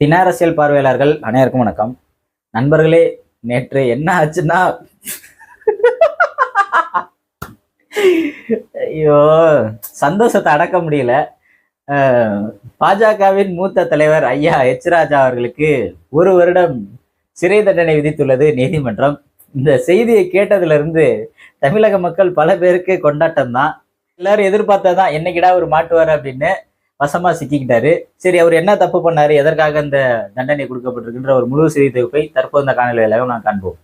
தின அரசியல் பார்வையாளர்கள் அனைவருக்கும் வணக்கம். நண்பர்களே நேற்று என்ன ஆச்சுன்னா? ஐயோ சந்தோஷத்தை அடக்க முடியல. பாஜகவின் மூத்த தலைவர் ஐயா எச் ராஜா அவர்களுக்கு ஒரு வருடம் சிறை தண்டனை விதித்துள்ளது நீதிமன்றம். இந்த செய்தியை கேட்டதிலிருந்து தமிழக மக்கள் பல பேருக்கு கொண்டாட்டம் தான் எல்லாரும் எதிர்பார்த்ததான் என்னைக்கிடா ஒரு மாட்டுவார்? அப்படின்னு வசமா சிக்கிக்கிட்டாரு. சரி அவர் என்ன தப்பு பண்ணாரு? எதற்காக இந்த தண்டனை கொடுக்கப்பட்டிருக்கின்ற ஒரு முழு செய்தி தொகுப்பை தற்போது இந்த காணொலியில நான் காண்போம்.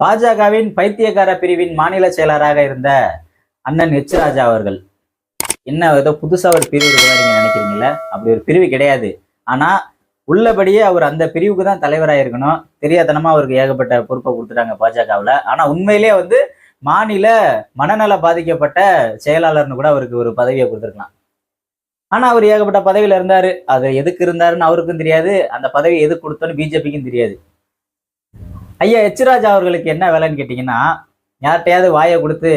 பாஜகவின் பைத்தியக்கார பிரிவின் மாநில செயலராக இருந்த அண்ணன் எச் ராஜா அவர்கள். என்ன ஏதோ புதுசாக ஒரு பிரிவு இருக்கிறதா நீங்க நினைக்கிறீங்களா? அப்படி ஒரு பிரிவு கிடையாது. ஆனா உள்ளபடியே அவர் அந்த பிரிவுக்கு தான் தலைவராக இருக்கணும். தெரியாதனமா அவருக்கு ஏகப்பட்ட பொறுப்பை கொடுத்துட்டாங்க பாஜகவில். ஆனால் உண்மையிலேயே வந்து மாநில மனநல பாதிக்கப்பட்ட செயலாளர்னு கூட அவருக்கு ஒரு பதவியை கொடுத்துருக்கலாம். ஆனால் அவர் ஏகப்பட்ட பதவியில் இருந்தார். அது எதுக்கு இருந்தாருன்னு அவருக்கும் தெரியாது. அந்த பதவி எதுக்கு கொடுத்தோன்னு பிஜேபிக்கும் தெரியாது. ஐயா எச்ராஜா அவர்களுக்கு என்ன வேலைன்னு கேட்டிங்கன்னா யார்கிட்டையாவது வாயை கொடுத்து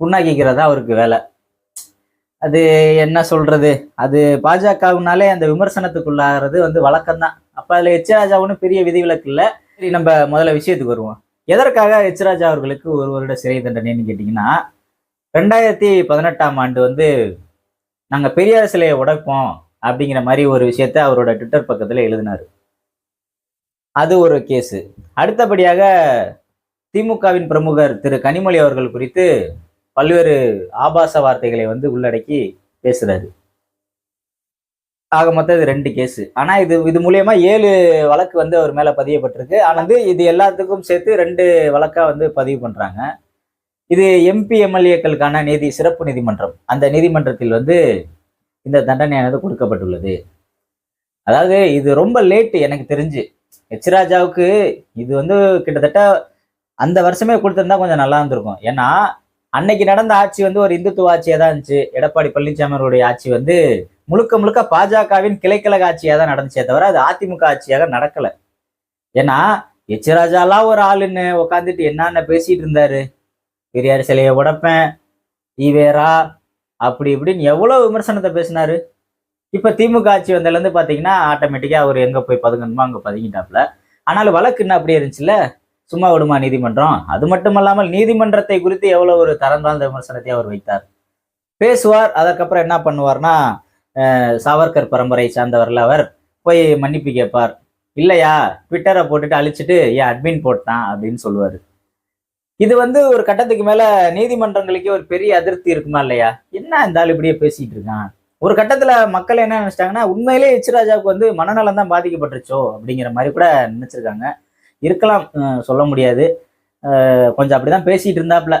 புண்ணாக்கிக்கிறதா அவருக்கு வேலை. அது என்ன சொல்றது? அது பாஜகவுனாலே அந்த விமர்சனத்துக்குள்ளாகிறது வந்து வழக்கம்தான். அப்போ அதில் எச் ஒன்றும் பெரிய விதிவிலக்கு இல்லை. சரி நம்ம முதல்ல விஷயத்துக்கு வருவோம். எதற்காக எச் ராஜா அவர்களுக்கு ஒரு வருட சிறை தண்டனைன்னு கேட்டிங்கன்னா ரெண்டாயிரத்தி பதினெட்டாம் ஆண்டு வந்து நாங்கள் பெரியார் சிலையை உடைப்போம் அப்படிங்கிற மாதிரி ஒரு விஷயத்த அவரோட ட்விட்டர் பக்கத்தில் எழுதினாரு. அது ஒரு கேஸு. அடுத்தபடியாக திமுகவின் பிரமுகர் திரு கனிமொழி அவர்கள் குறித்து பல்வேறு ஆபாச வார்த்தைகளை வந்து உள்ளடக்கி பேசுறாரு. ஆக மொத்தம் இது ரெண்டு கேஸ் ஆனா இது இது மூலியமா ஏழு வழக்கு வந்து அவர் மேல பதியப்பட்டிருக்கு. ஆனா வந்து இது எல்லாத்துக்கும் சேர்த்து ரெண்டு வழக்கா வந்து பதிவு பண்றாங்க. இது எம்பி எம்எல்ஏக்களுக்கான நீதி சிறப்பு நீதிமன்றம். அந்த நீதிமன்றத்தில் வந்து இந்த தண்டனையானது கொடுக்கப்பட்டுள்ளது. அதாவது இது ரொம்ப லேட்டு எனக்கு தெரிஞ்சு. எச் ராஜாவுக்கு இது வந்து கிட்டத்தட்ட அந்த வருஷமே கொடுத்துருந்தா கொஞ்சம் நல்லா இருந்திருக்கும். ஏன்னா அன்னைக்கு நடந்த ஆட்சி வந்து ஒரு இந்துத்துவ ஆட்சியா தான் இருந்துச்சு. எடப்பாடி பழனிசாமி அவருடைய ஆட்சி வந்து முழுக்க முழுக்க பாஜகவின் கிளைக்கழக ஆட்சியா தான் நடந்துச்சே தவிர அது அதிமுக ஆட்சியாக நடக்கல. ஏன்னா எச்சராஜாலாம் ஒரு ஆளுன்னு உட்காந்துட்டு என்னென்ன பேசிட்டு இருந்தாரு? பெரியார் சிலையை உடப்பேன் ஈவேரா அப்படி இப்படின்னு எவ்வளோ விமர்சனத்தை பேசினாரு? இப்போ திமுக ஆட்சி வந்ததுலேருந்து பார்த்தீங்கன்னா ஆட்டோமேட்டிக்காக அவர் எங்கே போய் பதுங்கணுமோ அங்கே பதுங்கிட்டாப்புல. ஆனாலும் வழக்கு என்ன அப்படியே இருந்துச்சுல்ல? சும்மா விடுமா நீதிமன்றம்? அது மட்டுமல்லாமல் நீதிமன்றத்தை குறித்து எவ்வளவு ஒரு தரம் தாழ்ந்த விமர்சனத்தை அவர் வைத்தார். பேசுவார் அதற்கப்புறம் என்ன பண்ணுவார்னா சாவர்கர் பரம்பரை சார்ந்தவர்கள் அவர் போய் மன்னிப்பு கேட்பார். இல்லையா ட்விட்டரை போட்டுட்டு அழிச்சிட்டு ஏன் அட்மின் போட்டான் அப்படின்னு சொல்லுவார். இது வந்து ஒரு கட்டத்துக்கு மேல நீதிமன்றங்களுக்கே ஒரு பெரிய அதிருப்தி இருக்குமா இல்லையா? என்ன இந்த ஆள் இப்படியே பேசிட்டு இருக்கான்? ஒரு கட்டத்துல மக்கள் என்ன நினைச்சிட்டாங்கன்னா உண்மையிலே எச்ராஜாவுக்கு வந்து மனநலம் தான் பாதிக்கப்பட்டுருச்சோ அப்படிங்கிற மாதிரி கூட நினைச்சிருக்காங்க. இருக்கலாம் சொல்ல முடியாது. கொஞ்சம் அப்படி தான் பேசிகிட்டு இருந்தாப்புல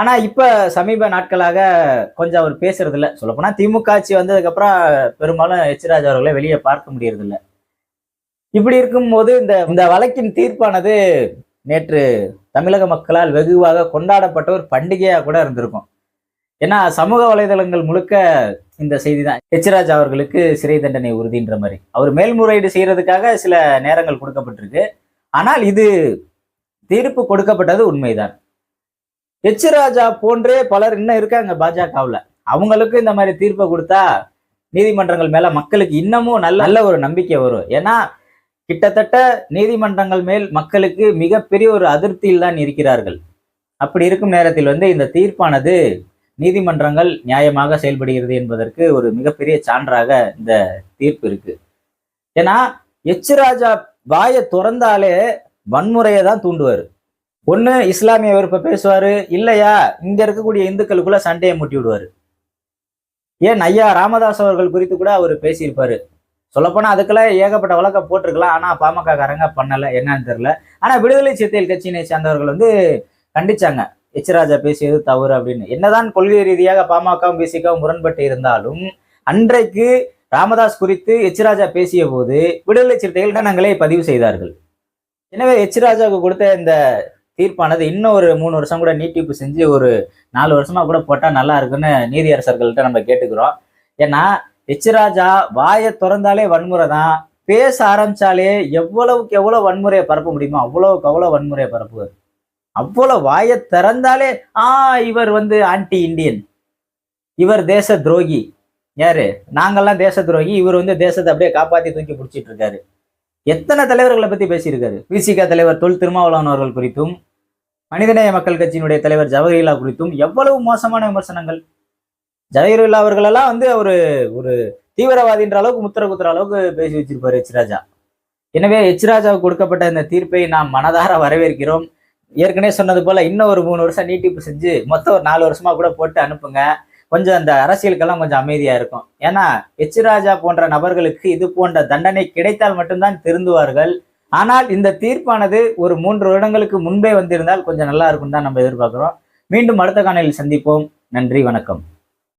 ஆனால் இப்போ சமீப நாட்களாக கொஞ்சம் அவர் பேசுறதில்ல. சொல்லப்போனால் திமுக ஆட்சி வந்ததுக்கப்புறம் பெரும்பாலும் எச்ராஜ் அவர்களை வெளியே பார்க்க முடியறதில்ல. இப்படி இருக்கும்போது இந்த இந்த வழக்கின் தீர்ப்பானது நேற்று தமிழக மக்களால் வெகுவாக கொண்டாடப்பட்ட ஒரு பண்டிகையாக கூட இருந்திருக்கும். ஏன்னா சமூக வலைதளங்கள் முழுக்க இந்த செய்தி தான் எச்ராஜ் அவர்களுக்கு சிறை தண்டனை உறுதின்ற மாதிரி. அவர் மேல்முறையீடு செய்கிறதுக்காக சில நேரங்கள் கொடுக்கப்பட்டிருக்கு. ஆனால் இது தீர்ப்பு கொடுக்கப்பட்டது உண்மைதான். எச் ராஜா போன்றே பலர் இன்னும் இருக்காங்க பாஜகவுல. அவங்களுக்கு இந்த மாதிரி தீர்ப்பை கொடுத்தா நீதிமன்றங்கள் மேல மக்களுக்கு இன்னமும் நல்ல நல்ல ஒரு நம்பிக்கை வரும். ஏன்னா கிட்டத்தட்ட நீதிமன்றங்கள் மேல் மக்களுக்கு மிகப்பெரிய ஒரு அதிருப்தியில் தான் இருக்கிறார்கள். அப்படி இருக்கும் நேரத்தில் வந்து இந்த தீர்ப்பானது நீதிமன்றங்கள் நியாயமாக செயல்படுகிறது என்பதற்கு ஒரு மிகப்பெரிய சான்றாக இந்த தீர்ப்பு இருக்கு. ஏன்னா எச் ராஜா வாயை திறந்தாலே வன்முறையை தான் தூண்டுவார். ஒன்று இஸ்லாமிய வெறுப்பை பேசுவார் இல்லையா? இங்கே இருக்கக்கூடிய இந்துக்களுக்குள்ள சண்டையை மூட்டி விடுவார். ஏன் ஐயா ராமதாஸ் அவர்கள் குறித்து கூட அவர் பேசியிருப்பார். சொல்லப்போனால் அதுக்கெல்லாம் ஏகப்பட்ட வழக்கம் போட்டிருக்கலாம். ஆனால் பாமக காரங்க என்னன்னு தெரில ஆனால் விடுதலை சிறுத்தைகள் கட்சியினை சேர்ந்தவர்கள் வந்து கண்டிச்சாங்க. எச்ராஜா பேசியது தவறு அப்படின்னு. என்னதான் கொள்கை ரீதியாக பாமகவும் பிசிகவும் முரண்பட்டு இருந்தாலும் அன்றைக்கு ராமதாஸ் குறித்து எச் ராஜா பேசிய போது விடுதலை சிறுத்தைகள் கண்டனங்களை பதிவு செய்தார்கள். எனவே எச் ராஜாவுக்கு கொடுத்த இந்த தீர்ப்பானது இன்னும் ஒரு மூணு வருஷம் கூட நீட்டிப்பு செஞ்சு ஒரு நாலு வருஷமா கூட போட்டால் நல்லா இருக்குன்னு நீதியரசர்கள்ட்ட நம்ம கேட்டுக்கிறோம். ஏன்னா எச் ராஜா வாயை திறந்தாலே வன்முறை தான். பேச ஆரம்பிச்சாலே எவ்வளவுக்கு எவ்வளோ வன்முறையை பரப்ப முடியுமோ அவ்வளவுக்கு அவ்வளோ வன்முறையை பரப்புவார். அவ்வளோ வாயை திறந்தாலே ஆ இவர் வந்து ஆன்டி இந்தியன் இவர் தேச துரோகி. யாரு? நாங்கெல்லாம் தேச துரோகி இவர் வந்து தேசத்தை அப்படியே காப்பாற்றி தூக்கி பிடிச்சிட்டு இருக்காரு எத்தனை தலைவர்களை பற்றி பேசியிருக்காரு? விசிக தலைவர் தொல் திருமாவளவன் அவர்கள் குறித்தும் மனிதநேய மக்கள் கட்சியினுடைய தலைவர் ஜவஹர்லா குறித்தும் எவ்வளவு மோசமான விமர்சனங்கள். ஜவஹர்லா அவர்களெல்லாம் வந்து ஒரு ஒரு தீவிரவாதின்ற அளவுக்கு முத்திர குத்துற அளவுக்கு பேசி வச்சிருப்பாரு எச் ராஜா. எனவே எச் ராஜாவுக்கு கொடுக்கப்பட்ட இந்த தீர்ப்பை நாம் மனதார வரவேற்கிறோம். ஏற்கனவே சொன்னது போல இன்னும் ஒரு மூணு வருஷம் நீட்டிப்பு செஞ்சு மொத்தம் ஒரு நாலு வருஷமா கூட போட்டு அனுப்புங்க. கொஞ்சம் அந்த அரசியலுக்கெல்லாம் கொஞ்சம் அமைதியா இருக்கும். ஏன்னா எச் ராஜா போன்ற நபர்களுக்கு இது போன்ற தண்டனை கிடைத்தால் மட்டும்தான் திருந்துவார்கள். ஆனால் இந்த தீர்ப்பானது ஒரு மூன்று வருடங்களுக்கு முன்பே வந்திருந்தால் கொஞ்சம் நல்லா இருக்கும் தான் நம்ம எதிர்பார்க்கிறோம். மீண்டும் அடுத்த காணொலியில் சந்திப்போம். நன்றி வணக்கம்.